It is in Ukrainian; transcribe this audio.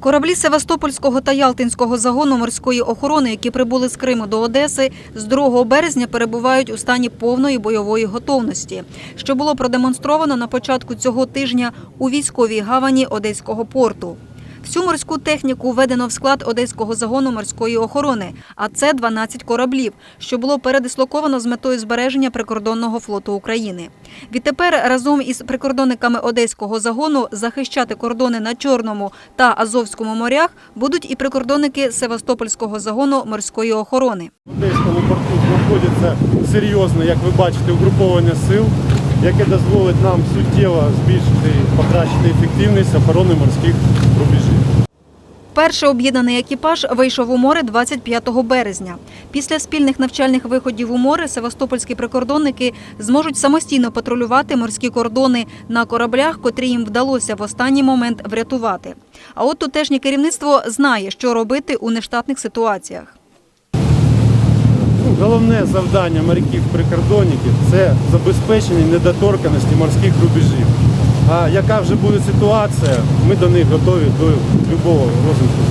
Кораблі Севастопольського та Ялтинського загону морської охорони, які прибули з Криму до Одеси, з 2 березня перебувають у стані повної бойової готовності, що було продемонстровано на початку цього тижня у військовій гавані Одеського порту. Всю морську техніку введено в склад Одеського загону морської охорони, а це 12 кораблів, що було передислоковано з метою збереження прикордонного флоту України. Відтепер разом із прикордонниками Одеського загону захищати кордони на Чорному та Азовському морях будуть і прикордонники Севастопольського загону морської охорони. В Одеському порту знаходиться серйозне, як ви бачите, угруповання сил, яке дозволить нам суттєво збільшити і покращити ефективність охорони морських рубежів. Перший об'єднаний екіпаж вийшов у море 25 березня. Після спільних навчальних виходів у море севастопольські прикордонники зможуть самостійно патрулювати морські кордони на кораблях, котрі їм вдалося в останній момент врятувати. А от тутешнє керівництво знає, що робити у нештатних ситуаціях. Головне завдання моряків-прикордонників це забезпечення недоторканості морських рубежів. А яка вже буде ситуація, ми до них готові до будь-якого розвитку.